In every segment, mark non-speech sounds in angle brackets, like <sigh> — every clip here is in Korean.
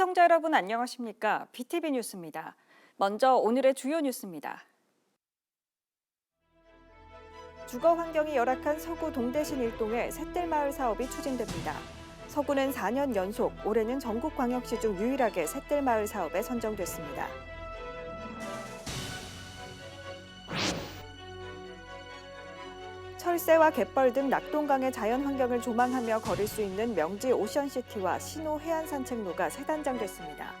시청자 여러분 안녕하십니까? BTV 뉴스입니다. 먼저 오늘의 주요 뉴스입니다. 주거 환경이 열악한 서구 동대신 일동의 샛들마을 사업이 추진됩니다. 서구는 4년 연속, 올해는 전국 광역시 중 유일하게 샛들마을 사업에 선정됐습니다. 철새와 갯벌 등 낙동강의 자연 환경을 조망하며 걸을 수 있는 명지 오션시티와 신호 해안 산책로가 새 단장됐습니다.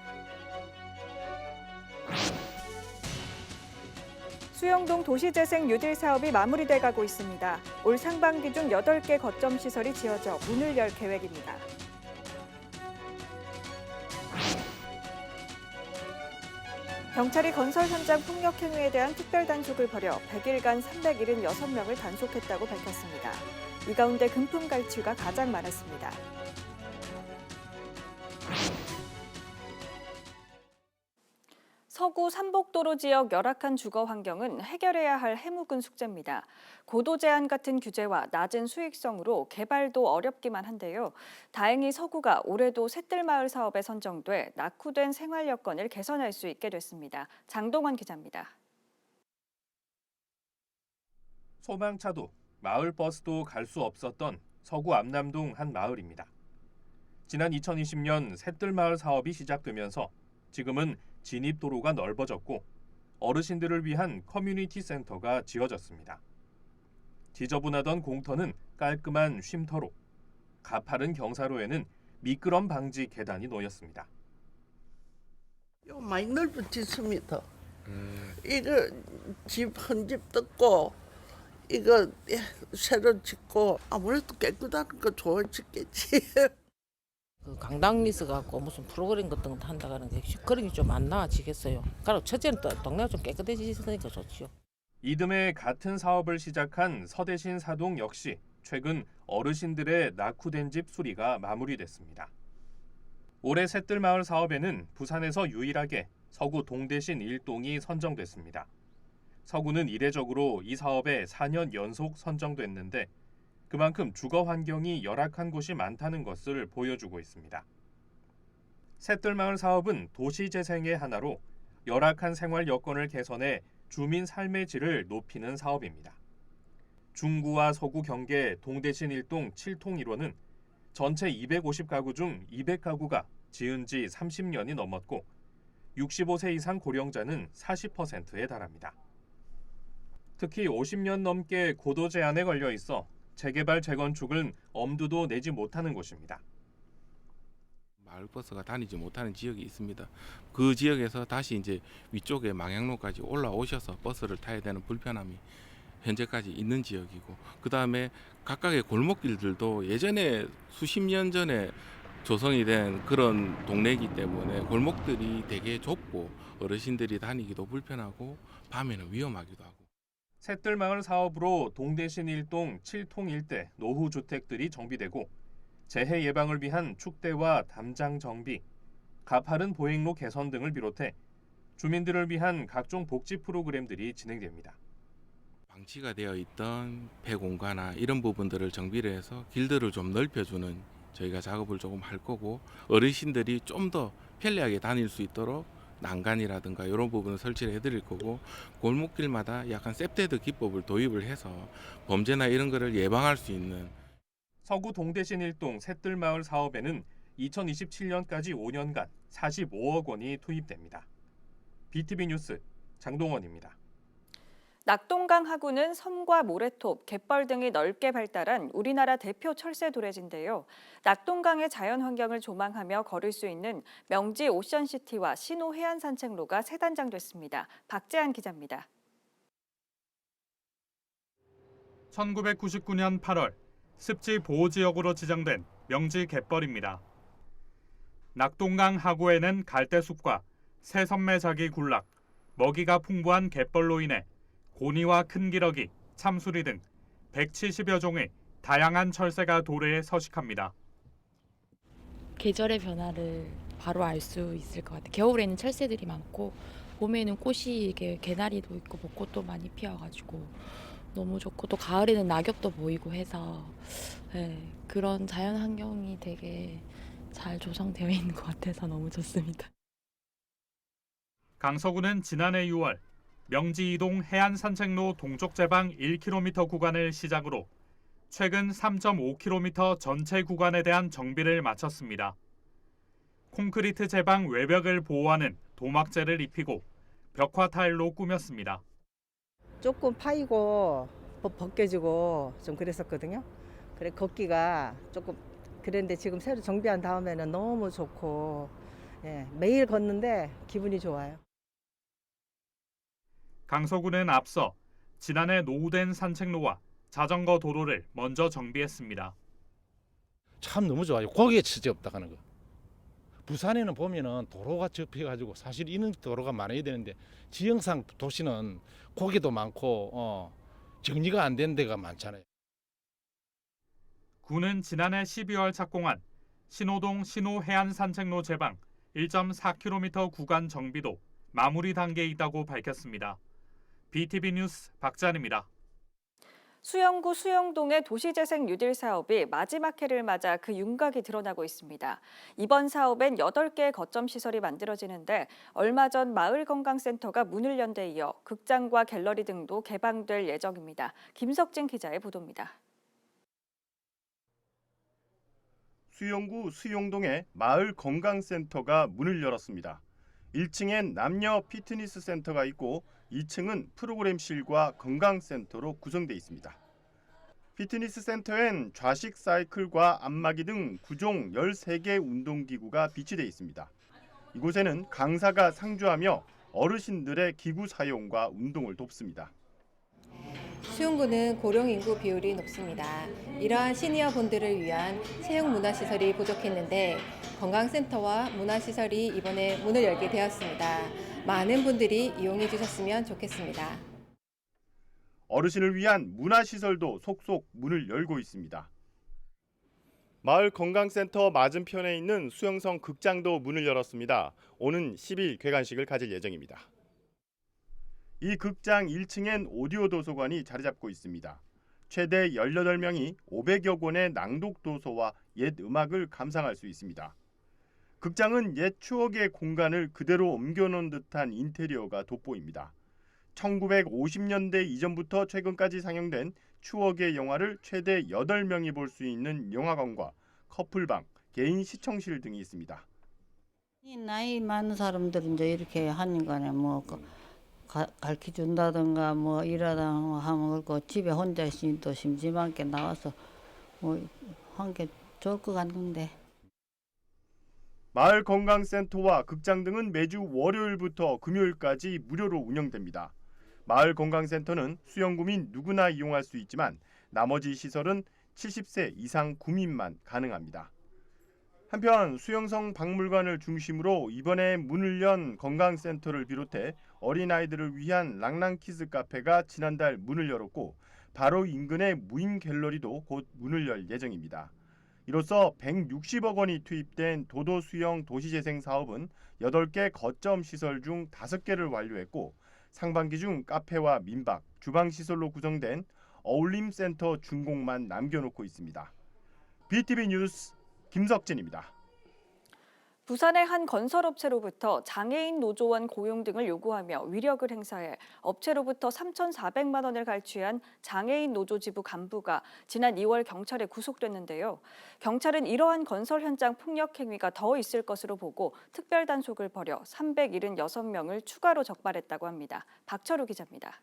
수영동 도시재생 뉴딜 사업이 마무리돼 가고 있습니다. 올 상반기 중 8개 거점 시설이 지어져 문을 열 계획입니다. 경찰이 건설 현장 폭력 행위에 대한 특별 단속을 벌여 100일간 376명을 단속했다고 밝혔습니다. 이 가운데 금품 갈취가 가장 많았습니다. 서구 삼복도로 지역 열악한 주거 환경은 해결해야 할 해묵은 숙제입니다. 고도 제한 같은 규제와 낮은 수익성으로 개발도 어렵기만 한데요. 다행히 서구가 올해도 샛들마을 사업에 선정돼 낙후된 생활 여건을 개선할 수 있게 됐습니다. 장동원 기자입니다. 소방차도 마을 버스도 갈 수 없었던 서구 암남동 한 마을입니다. 지난 2020년 샛들마을 사업이 시작되면서 지금은 진입도로가 넓어졌고 어르신들을 위한 커뮤니티 센터가 지어졌습니다. 지저분하던 공터는 깔끔한 쉼터로, 가파른 경사로에는 미끄럼 방지 계단이 놓였습니다. 요 많이 넓은 짓습니다. 이거 집 한 집 뜯고 이거 예, 새로 짓고 아무래도 깨끗한 거 좋아지겠지. <laughs> 그 강당 리스 갖고 무슨 프로그램 같은 거 한다 가는 게 그런 게 좀 안 나아지겠어요. 그리고 첫째는 또 동네가 좀 깨끗해지니까 좋지요. 이듬해 같은 사업을 시작한 서대신 사동 역시 최근 어르신들의 낙후된 집 수리가 마무리됐습니다. 올해 샛들마을 사업에는 부산에서 유일하게 서구 동대신 일동이 선정됐습니다. 서구는 이례적으로 이 사업에 4년 연속 선정됐는데 그만큼 주거 환경이 열악한 곳이 많다는 것을 보여주고 있습니다. 샛들마을 사업은 도시 재생의 하나로 열악한 생활 여건을 개선해 주민 삶의 질을 높이는 사업입니다. 중구와 서구 경계 동대신 일동 7통 1호는 전체 250가구 중 200가구가 지은 지 30년이 넘었고 65세 이상 고령자는 40%에 달합니다. 특히 50년 넘게 고도 제한에 걸려 있어 재개발 재건축은 엄두도 내지 못하는 곳입니다. 마을버스가 다니지 못하는 지역이 있습니다. 그 지역에서 다시 이제 위쪽에 망향로까지 올라오셔서 버스를 타야 되는 불편함이 현재까지 있는 지역이고 그 다음에 각각의 골목길들도 예전에 수십 년 전에 조성이 된 그런 동네이기 때문에 골목들이 되게 좁고 어르신들이 다니기도 불편하고 밤에는 위험하기도 하고 샛들마을 사업으로 동대신 일동 7통 일대 노후 주택들이 정비되고 재해 예방을 위한 축대와 담장 정비, 가파른 보행로 개선 등을 비롯해 주민들을 위한 각종 복지 프로그램들이 진행됩니다. 방치가 되어 있던 폐공가나 이런 부분들을 정비를 해서 길들을 좀 넓혀주는 저희가 작업을 조금 할 거고 어르신들이 좀 더 편리하게 다닐 수 있도록 난간이라든가 이런 부분을 설치를 해드릴 거고 골목길마다 약간 셉테드 기법을 도입을 해서 범죄나 이런 거를 예방할 수 있는 서구 동대신 일동 샛들마을 사업에는 2027년까지 5년간 45억 원이 투입됩니다. BTV 뉴스 장동원입니다. 낙동강 하구는 섬과 모래톱, 갯벌 등이 넓게 발달한 우리나라 대표 철새 도래지인데요. 낙동강의 자연 환경을 조망하며 걸을 수 있는 명지 오션시티와 신호 해안 산책로가 새 단장됐습니다. 박재한 기자입니다. 1999년 8월 습지 보호 지역으로 지정된 명지 갯벌입니다. 낙동강 하구에는 갈대숲과 새선매작이 군락, 먹이가 풍부한 갯벌로 인해 고니와 큰 기러기, 참수리 등 170여 종의 다양한 철새가 도래에 서식합니다. 계절의 변화를 바로 알 수 있을 것 같아요. 겨울에는 철새들이 많고 봄에는 꽃이 이게 개나리도 있고 벚꽃도 많이 피어가지고 너무 좋고 또 가을에는 낙엽도 보이고 해서 네, 그런 자연 환경이 되게 잘 조성되어 있는 것 같아서 너무 좋습니다. 강서구는 지난해 6월 명지 이동 해안 산책로 동쪽 제방 1km 구간을 시작으로 최근 3.5km 전체 구간에 대한 정비를 마쳤습니다. 콘크리트 제방 외벽을 보호하는 도막재를 입히고 벽화 타일로 꾸몄습니다. 조금 파이고 벗- 벗겨지고 좀 그랬었거든요. 그래 걷기가 조금 그랬는데 지금 새로 정비한 다음에는 너무 좋고 예, 매일 걷는데 기분이 좋아요. 강서구는 앞서 지난해 노후된 산책로와 자전거 도로를 먼저 정비했습니다. 참 너무 좋아요. 거기에 치지 없다 하는 거. 부산에는 보면은 도로가 접해 가지고 사실 이런 도로가 많아야 되는데 지형상 도시는 고개도 많고 어, 정리가 안 된 데가 많잖아요. 구는 지난해 12월 착공한 신호동 신호 해안 산책로 제방 1.4km 구간 정비도 마무리 단계에 있다고 밝혔습니다. BTV 뉴스 박찬입니다. 수영구 수영동의 도시재생 뉴딜 사업이 마지막 해를 맞아 그 윤곽이 드러나고 있습니다. 이번 사업엔 8개의 거점 시설이 만들어지는데 얼마 전 마을건강센터가 문을 연 데 이어 극장과 갤러리 등도 개방될 예정입니다. 김석진 기자의 보도입니다. 수영구 수용동에 마을 건강센터가 문을 열었습니다. 1층엔 남녀 피트니스 센터가 있고 2층은 프로그램실과 건강센터로 구성돼 있습니다. 피트니스 센터엔 좌식 사이클과 안마기 등 9종 13개 운동기구가 비치돼 있습니다. 이곳에는 강사가 상주하며 어르신들의 기구 사용과 운동을 돕습니다. 수용구는 고령 인구 비율이 높습니다. 이러한 시니어 분들을 위한 체육 문화 시설이 부족했는데 건강센터와 문화 시설이 이번에 문을 열게 되었습니다. 많은 분들이 이용해 주셨으면 좋겠습니다. 어르신을 위한 문화시설도 속속 문을 열고 있습니다. 마을 건강센터 맞은편에 있는 수영성 극장도 문을 열었습니다. 오는 10일 개관식을 가질 예정입니다. 이 극장 1층엔 오디오 도서관이 자리 잡고 있습니다. 최대 18명이 500여 권의 낭독 도서와 옛 음악을 감상할 수 있습니다. 극장은 옛 추억의 공간을 그대로 옮겨놓은 듯한 인테리어가 돋보입니다. 1950년대 이전부터 최근까지 상영된 추억의 영화를 최대 8명이 볼 수 있는 영화관과 커플방, 개인 시청실 등이 있습니다. 이 나이 많은 사람들은 이제 이렇게 하니까는 뭐 가르쳐 준다든가 뭐 일하다 하면 그렇고 집에 혼자 있으니 또 심심하게 나와서 뭐 한 게 좋을 것 같는데. 마을 건강센터와 극장 등은 매주 월요일부터 금요일까지 무료로 운영됩니다. 마을 건강센터는 수영구민 누구나 이용할 수 있지만 나머지 시설은 70세 이상 구민만 가능합니다. 한편 수영성 박물관을 중심으로 이번에 문을 연 건강센터를 비롯해 어린아이들을 위한 랑랑키즈 카페가 지난달 문을 열었고 바로 인근의 무인 갤러리도 곧 문을 열 예정입니다. 이로써 160억 원이 투입된 도도 수영 도시재생 사업은 8개 거점 시설 중 5개를 완료했고 상반기 중 카페와 민박, 주방 시설로 구성된 어울림 센터 준공만 남겨놓고 있습니다. BTV 뉴스 김석진입니다. 부산의 한 건설업체로부터 장애인 노조원 고용 등을 요구하며 위력을 행사해 업체로부터 3,400만 원을 갈취한 장애인 노조 지부 간부가 지난 2월 경찰에 구속됐는데요. 경찰은 이러한 건설 현장 폭력 행위가 더 있을 것으로 보고 특별 단속을 벌여 376명을 추가로 적발했다고 합니다. 박철우 기자입니다.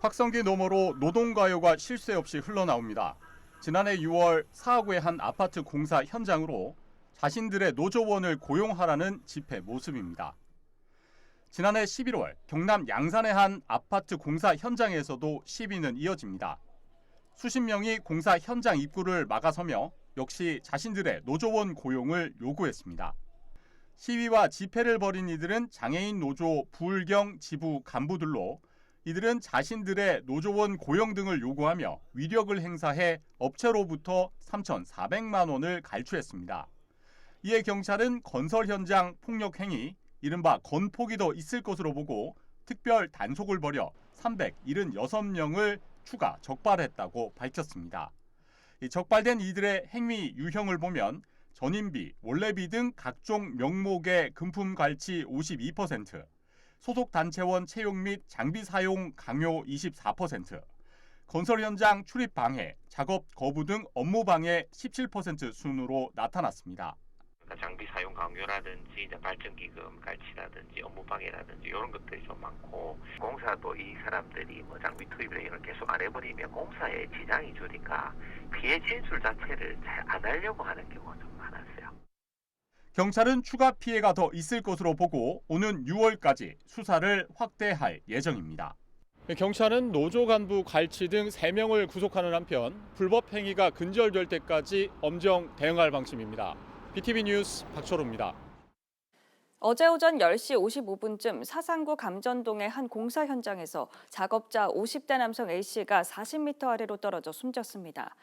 확성기 너머로 노동가요가 쉴새 없이 흘러나옵니다. 지난해 6월 사하구의 한 아파트 공사 현장으로 자신들의 노조원을 고용하라는 집회 모습입니다. 지난해 11월 경남 양산의 한 아파트 공사 현장에서도 시위는 이어집니다. 수십 명이 공사 현장 입구를 막아서며 역시 자신들의 노조원 고용을 요구했습니다. 시위와 집회를 벌인 이들은 장애인 노조 부울경 지부 간부들로 이들은 자신들의 노조원 고용 등을 요구하며 위력을 행사해 업체로부터 3,400만 원을 갈취했습니다. 이에 경찰은 건설 현장 폭력 행위, 이른바 건폭이 더 있을 것으로 보고 특별 단속을 벌여 376명을 추가 적발했다고 밝혔습니다. 이 적발된 이들의 행위 유형을 보면 전인비, 원래비 등 각종 명목의 금품 갈취 52%, 소속 단체원 채용 및 장비 사용 강요 24%, 건설 현장 출입 방해, 작업 거부 등 업무 방해 17% 순으로 나타났습니다. 그러니까 장비 사용 강요라든지 이제 발전 기금 갈취라든지 업무 방해라든지 이런 것들이 좀 많고 공사도 이 사람들이 뭐 장비 투입을 이런 걸 계속 안 해버리면 공사에 지장이 주니까 피해 진술 자체를 잘 안 하려고 하는 경우가 좀 많았어요. 경찰은 추가 피해가 더 있을 것으로 보고 오는 6월까지 수사를 확대할 예정입니다. 경찰은 노조 간부 갈취 등 3명을 구속하는 한편 불법 행위가 근절될 때까지 엄정 대응할 방침입니다. BTV 뉴스 박철호입니다. 어제 오전 10시 55분쯤 사상구 감전동의 한 공사 현장에서 작업자 50대 남성 A씨가 40m 아래로 떨어져 숨졌습니다.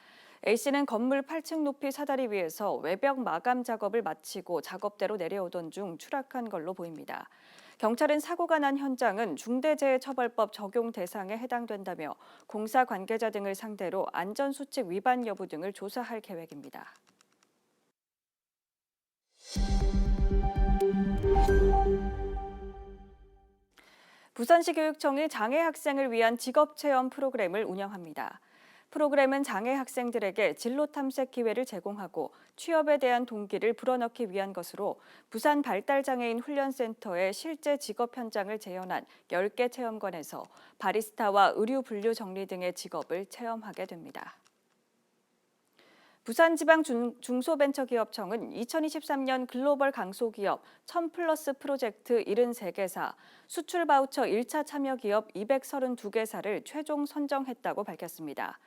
A씨는 건물 8층 높이 사다리 위에서 외벽 마감 작업을 마치고 작업대로 내려오던 중 추락한 걸로 보입니다. 경찰은 사고가 난 현장은 중대재해처벌법 적용 대상에 해당된다며 공사 관계자 등을 상대로 안전수칙 위반 여부 등을 조사할 계획입니다. 부산시 교육청이 장애 학생을 위한 직업 체험 프로그램을 운영합니다. 프로그램은 장애 학생들에게 진로 탐색 기회를 제공하고 취업에 대한 동기를 불어넣기 위한 것으로 부산 발달장애인 훈련센터의 실제 직업 현장을 재현한 10개 체험관에서 바리스타와 의류 분류 정리 등의 직업을 체험하게 됩니다. 부산지방 중, 중소벤처기업청은 2023년 글로벌 강소기업 1000플러스 프로젝트 73개사, 수출 바우처 1차 참여 기업 232개사를 최종 선정했다고 밝혔습니다.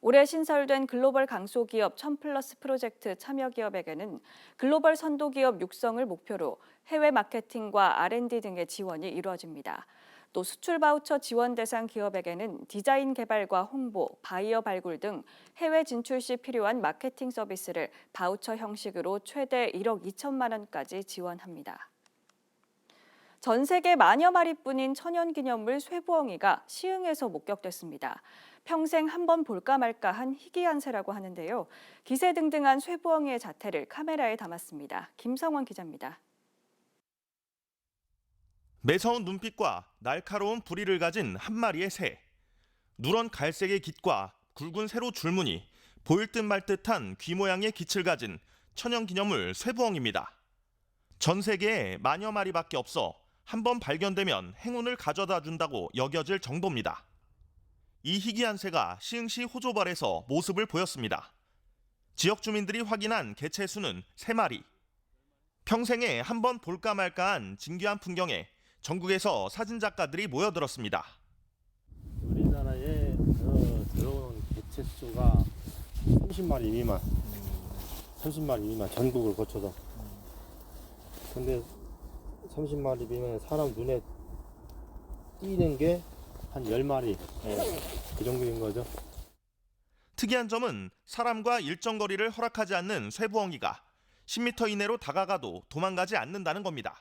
올해 신설된 글로벌 강소기업 1000플러스 프로젝트 참여 기업에게는 글로벌 선도기업 육성을 목표로 해외 마케팅과 R&D 등의 지원이 이루어집니다. 또 수출 바우처 지원 대상 기업에게는 디자인 개발과 홍보, 바이어 발굴 등 해외 진출 시 필요한 마케팅 서비스를 바우처 형식으로 최대 1억 2천만 원까지 지원합니다. 전 세계 만여 마리뿐인 천연기념물 쇠부엉이가 시흥에서 목격됐습니다. 평생 한 번 볼까 말까 한 희귀한 새라고 하는데요. 기세 등등한 쇠부엉이의 자태를 카메라에 담았습니다. 김성원 기자입니다. 매서운 눈빛과 날카로운 부리를 가진 한 마리의 새. 누런 갈색의 깃과 굵은 세로 줄무늬, 보일 듯 말 듯한 귀 모양의 깃을 가진 천연기념물 쇠부엉입니다. 전 세계에 만여 마리밖에 없어 한 번 발견되면 행운을 가져다 준다고 여겨질 정도입니다. 이 희귀한 새가 시흥시 호조벌에서 모습을 보였습니다. 지역 주민들이 확인한 개체 수는 3마리. 평생에 한 번 볼까 말까한 진귀한 풍경에 전국에서 사진 작가들이 모여들었습니다. 우리나라에 어, 들어온 개체 수가 30마리 미만, 30마리 미만 전국을 거쳐서. 근데 30마리 미만 사람 눈에 띄는 게 한 10마리 예, 그 정도인 거죠. 특이한 점은 사람과 일정 거리를 허락하지 않는 쇠부엉이가 10m 이내로 다가가도 도망가지 않는다는 겁니다.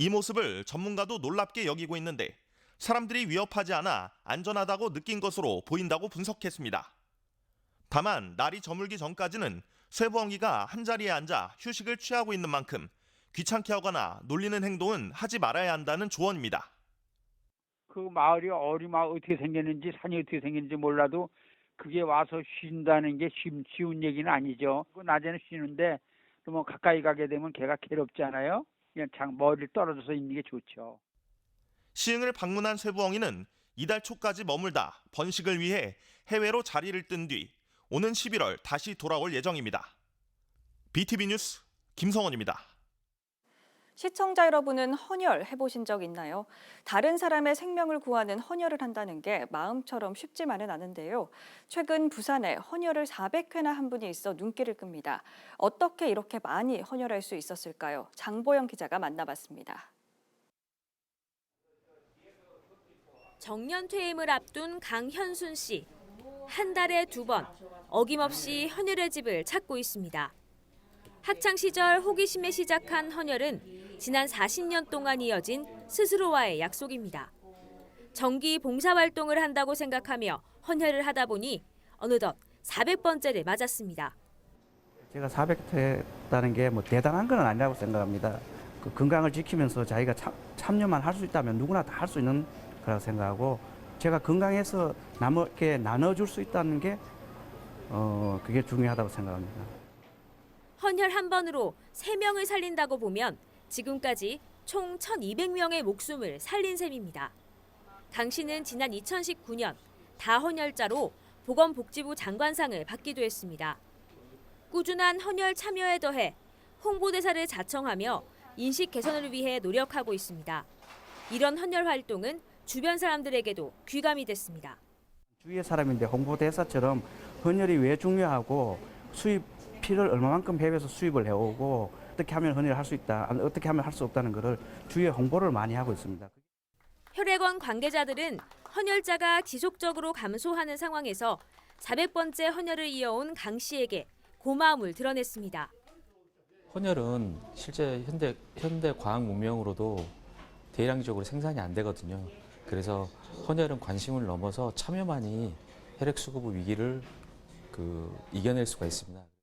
이 모습을 전문가도 놀랍게 여기고 있는데 사람들이 위협하지 않아 안전하다고 느낀 것으로 보인다고 분석했습니다. 다만 날이 저물기 전까지는 쇠부엉이가 한자리에 앉아 휴식을 취하고 있는 만큼 귀찮게 하거나 놀리는 행동은 하지 말아야 한다는 조언입니다. 그 마을이 어리마 어떻게 생겼는지 산이 어떻게 생겼는지 몰라도 그게 와서 쉰다는 게 쉬운, 얘기는 아니죠. 그 낮에는 쉬는데 뭐 가까이 가게 되면 걔가 괴롭잖아요. 그냥 장 머리를 떨어져서 있는 게 좋죠. 시흥을 방문한 쇠부엉이는 이달 초까지 머물다 번식을 위해 해외로 자리를 뜬 뒤 오는 11월 다시 돌아올 예정입니다. BTV 뉴스 김성원입니다. 시청자 여러분은 헌혈 해보신 적 있나요? 다른 사람의 생명을 구하는 헌혈을 한다는 게 마음처럼 쉽지만은 않은데요. 최근 부산에 헌혈을 400회나 한 분이 있어 눈길을 끕니다. 어떻게 이렇게 많이 헌혈할 수 있었을까요? 장보영 기자가 만나봤습니다. 정년 퇴임을 앞둔 강현순 씨. 한 달에 두 번 어김없이 헌혈의 집을 찾고 있습니다. 학창 시절 호기심에 시작한 헌혈은 지난 40년 동안 이어진 스스로와의 약속입니다. 정기 봉사 활동을 한다고 생각하며 헌혈을 하다 보니 어느덧 400번째를 맞았습니다. 제가 400회 했다는 게 뭐 대단한 건 아니라고 생각합니다. 그 건강을 지키면서 자기가 참, 참여만 할 수 있다면 누구나 다 할 수 있는 거라고 생각하고 제가 건강해서 남에게 나눠줄 수 있다는 게 어, 그게 중요하다고 생각합니다. 헌혈 한 번으로 3명을 살린다고 보면 지금까지 총 1,200명의 목숨을 살린 셈입니다. 강 씨는 지난 2019년 다헌혈자로 보건복지부 장관상을 받기도 했습니다. 꾸준한 헌혈 참여에 더해 홍보대사를 자청하며 인식 개선을 위해 노력하고 있습니다. 이런 헌혈 활동은 주변 사람들에게도 귀감이 됐습니다. 주위의 사람인데 홍보대사처럼 헌혈이 왜 중요하고 수입 피를 얼마만큼 해외에서 수입을 해오고 어떻게 하면 헌혈을 할수 있다, 어떻게 하면 할 수 없다는 것을 주위에 홍보를 많이 하고 있습니다. 혈액원 관계자들은 헌혈자가 지속적으로 감소하는 상황에서 400번째 헌혈을 이어온 강 씨에게 고마움을 드러냈습니다. 헌혈은 실제 현대 현대 과학 문명으로도 대량적으로 생산이 안 되거든요. 그래서 헌혈은 관심을 넘어서 참여만이 혈액 수급 위기를 그 이겨낼 수가 있습니다.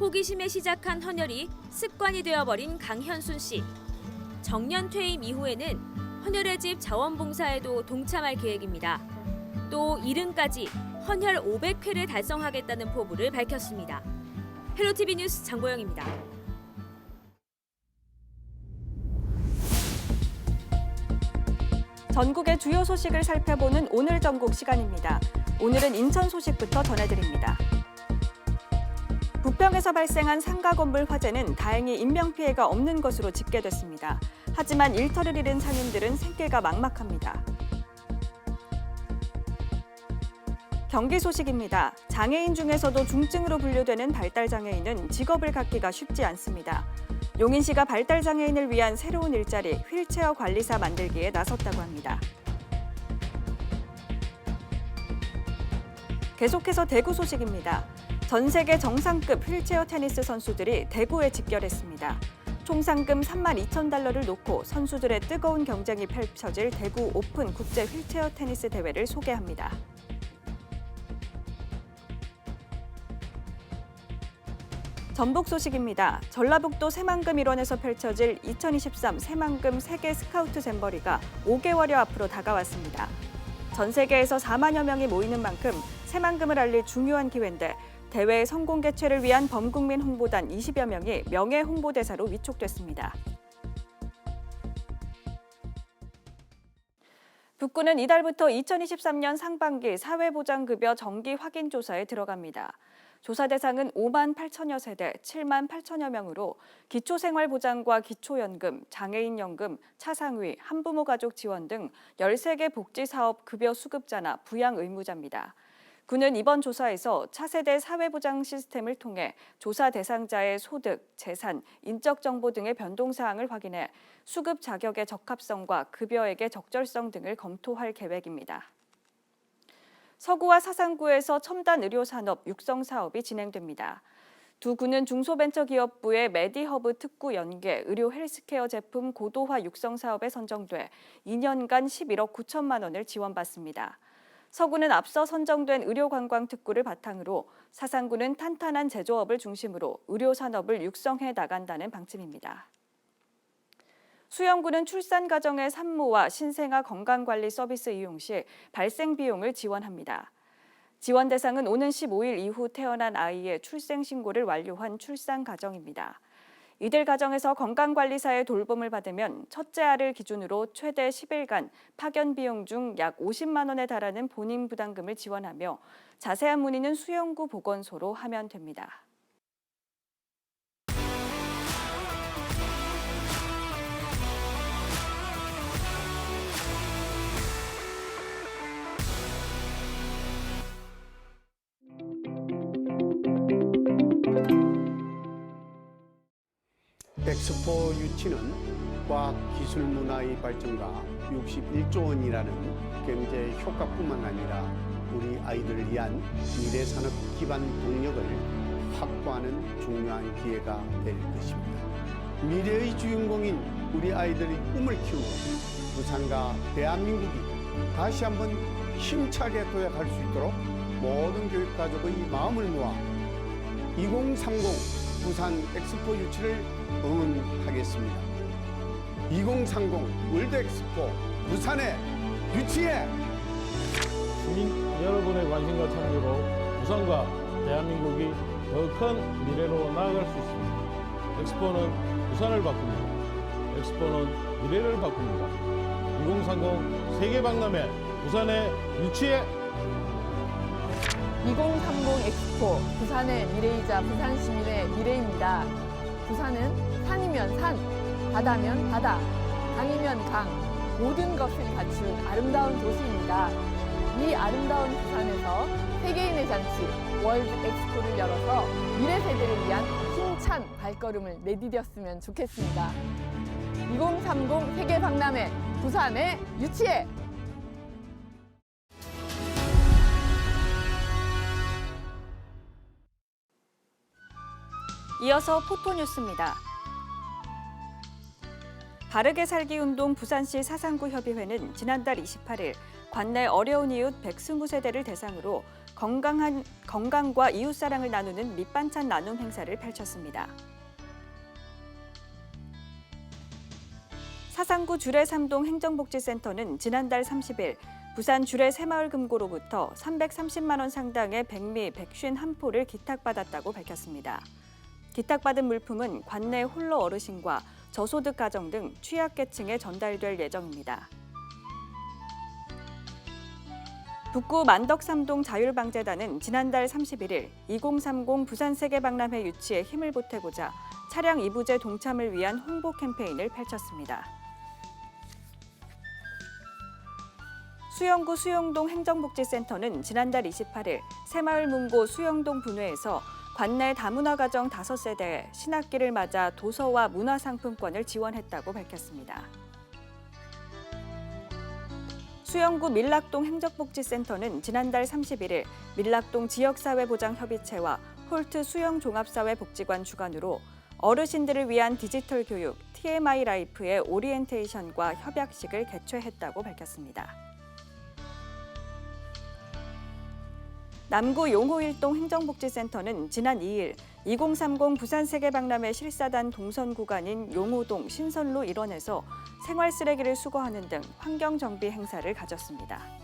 호기심에 시작한 헌혈이 습관이 되어버린 강현순 씨. 정년 퇴임 이후에는 헌혈의 집 자원봉사에도 동참할 계획입니다. 또 이름까지 헌혈 500회를 달성하겠다는 포부를 밝혔습니다. 헬로티비 뉴스 장보영입니다. 전국의 주요 소식을 살펴보는 오늘 전국 시간입니다. 오늘은 인천 소식부터 전해드립니다. 부평에서 발생한 상가 건물 화재는 다행히 인명피해가 없는 것으로 집계됐습니다. 하지만 일터를 잃은 상인들은 생계가 막막합니다. 경기 소식입니다. 장애인 중에서도 중증으로 분류되는 발달 장애인은 직업을 갖기가 쉽지 않습니다. 용인시가 발달 장애인을 위한 새로운 일자리 휠체어 관리사 만들기에 나섰다고 합니다. 계속해서 대구 소식입니다. 전 세계 정상급 휠체어 테니스 선수들이 대구에 집결했습니다. 총 상금 3만 2천 달러를 놓고 선수들의 뜨거운 경쟁이 펼쳐질 대구 오픈 국제 휠체어 테니스 대회를 소개합니다. 전북 소식입니다. 전라북도 새만금 일원에서 펼쳐질 2023 새만금 세계 스카우트 잼버리가 5개월여 앞으로 다가왔습니다. 전 세계에서 4만여 명이 모이는 만큼 새만금을 알릴 중요한 기회인데 대회 성공 개최를 위한 범국민 홍보단 20여 명이 명예 홍보대사로 위촉됐습니다. 북구는 이달부터 2023년 상반기 사회보장급여 정기 확인 조사에 들어갑니다. 조사 대상은 5만 8천여 세대 7만 8천여 명으로 기초생활보장과 기초연금, 장애인연금, 차상위, 한부모 가족 지원 등 13개 복지사업 급여 수급자나 부양 의무자입니다. 군은 이번 조사에서 차세대 사회보장 시스템을 통해 조사 대상자의 소득, 재산, 인적 정보 등의 변동 사항을 확인해 수급 자격의 적합성과 급여액의 적절성 등을 검토할 계획입니다. 서구와 사상구에서 첨단 의료 산업 육성 사업이 진행됩니다. 두 구는 중소벤처기업부의 메디허브 특구 연계 의료 헬스케어 제품 고도화 육성 사업에 선정돼 2년간 11억 9천만 원을 지원받습니다. 서구는 앞서 선정된 의료관광 특구를 바탕으로 사상구는 탄탄한 제조업을 중심으로 의료 산업을 육성해 나간다는 방침입니다. 수영구는 출산 과정의 산모와 신생아 건강관리 서비스 이용 시 발생 비용을 지원합니다. 지원 대상은 오는 15일 이후 태어난 아이의 출생 신고를 완료한 출산 가정입니다. 이들 가정에서 건강관리사의 돌봄을 받으면 첫째 알을 기준으로 최대 10일간 파견 비용 중 약 50만 원에 달하는 본인 부담금을 지원하며 자세한 문의는 수영구 보건소로 하면 됩니다. 엑스포 유치는 과학 기술 문화의 발전과 61조 원이라는 경제 효과뿐만 아니라 우리 아이들을 위한 미래 산업 기반 동력을 확보하는 중요한 기회가 될 것입니다. 미래의 주인공인 우리 아이들의 꿈을 키우고 부산과 대한민국이 다시 한번 힘차게 도약할 수 있도록 모든 교육 가족의 마음을 모아 2030 부산 엑스포 유치를 응원하겠습니다. 2030 월드 엑스포 부산에 유치해! 시민 여러분의 관심과 참여로 부산과 대한민국이 더 큰 미래로 나아갈 수 있습니다. 엑스포는 부산을 바꿉니다. 엑스포는 미래를 바꿉니다. 2030 세계 박람회 부산에 유치해 2030 엑스포 부산의 미래이자 부산 시민의 미래입니다. 부산은 산이면 산, 바다면 바다, 강이면 강, 모든 것을 갖춘 아름다운 도시입니다. 이 아름다운 부산에서 세계인의 잔치 월드 엑스포를 열어서 미래 세대를 위한 힘찬 발걸음을 내디뎠으면 좋겠습니다. 2030 세계 박람회 부산에 유치해! 이어서 포토뉴스입니다. 바르게 살기 운동 부산시 사상구 협의회는 지난달 28일 관내 어려운 이웃 120세대를 대상으로 건강한 건강과 이웃 사랑을 나누는 밑반찬 나눔 행사를 펼쳤습니다. 사상구 주례 삼동 행정복지센터는 지난달 30일 부산 주례 새마을 금고로부터 330만 원 상당의 백미 151포를 기탁받았다고 밝혔습니다. 기탁받은 물품은 관내 홀로 어르신과 저소득 가정 등 취약계층에 전달될 예정입니다. 북구 만덕삼동 자율방재단은 지난달 31일 2030 부산 세계박람회 유치에 힘을 보태고자 차량 이부제 동참을 위한 홍보 캠페인을 펼쳤습니다. 수영구 수영동 행정복지센터는 지난달 28일 새마을 문고 수영동 분회에서 관내 다문화 가정 5세대에 신학기를 맞아 도서와 문화상품권을 지원했다고 밝혔습니다. 수영구 밀락동 행정복지센터는 지난달 31일 밀락동 지역사회보장협의체와 홀트 수영종합사회복지관 주관으로 어르신들을 위한 디지털 교육 TMI 라이프의 오리엔테이션과 협약식을 개최했다고 밝혔습니다. 남구 용호일동 행정복지센터는 지난 2일 2030 부산 세계박람회 실사단 동선 구간인 용호동 신선로 일원에서 생활 쓰레기를 수거하는 등 환경 정비 행사를 가졌습니다.